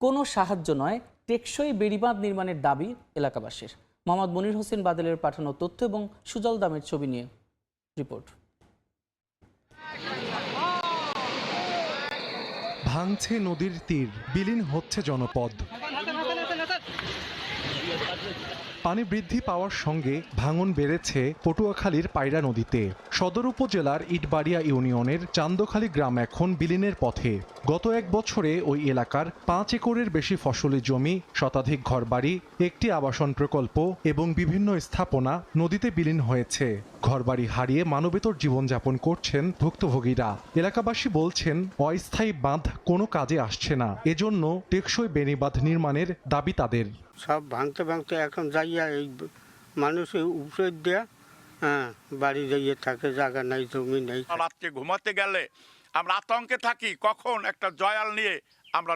কোনো সাহায্য নয়, টেকসই বেড়িবাঁধ নির্মাণের দাবি এলাকাবাসীর। মোহাম্মদ মনির হোসেন বাদলের পাঠানো তথ্য এবং সুজল দামের ছবি নিয়ে রিপোর্ট। ভাঙছে নদীর তীর, বিলীন হচ্ছে জনপদ। পানি বৃদ্ধি পাওয়ার সঙ্গে ভাঙন বেড়েছে পটুয়াখালীর পায়রা নদীতে। সদর উপজেলার ইটবাড়িয়া ইউনিয়নের চান্দখালী গ্রাম এখন বিলীনের পথে। গত এক বছরে ওই এলাকার পাঁচ একরের বেশি ফসলি জমি, শতাধিক ঘরবাড়ি, একটি আবাসন প্রকল্প এবং বিভিন্ন স্থাপনা নদীতে বিলীন হয়েছে। ঘরবাড়ি হারিয়ে মানবেতর জীবনযাপন করছেন ভুক্তভোগীরা। এলাকাবাসী বলছেন অস্থায়ী বাঁধ কোনো কাজে আসছে না। এজন্য টেকসই বেনিবাঁধ নির্মাণের দাবি তাদের। সব ভাঙতে ভাঙতে এখন যাইয়া এই মানুষের উপরে দেয়া হ্যাঁ বাড়ি যাইয়ে থাকে জায়গা নাই জমি নাই। রাত্রে ঘুমাতে গেলে আমরা আতঙ্কে থাকি কখন একটা জয়াল নিয়ে আমরা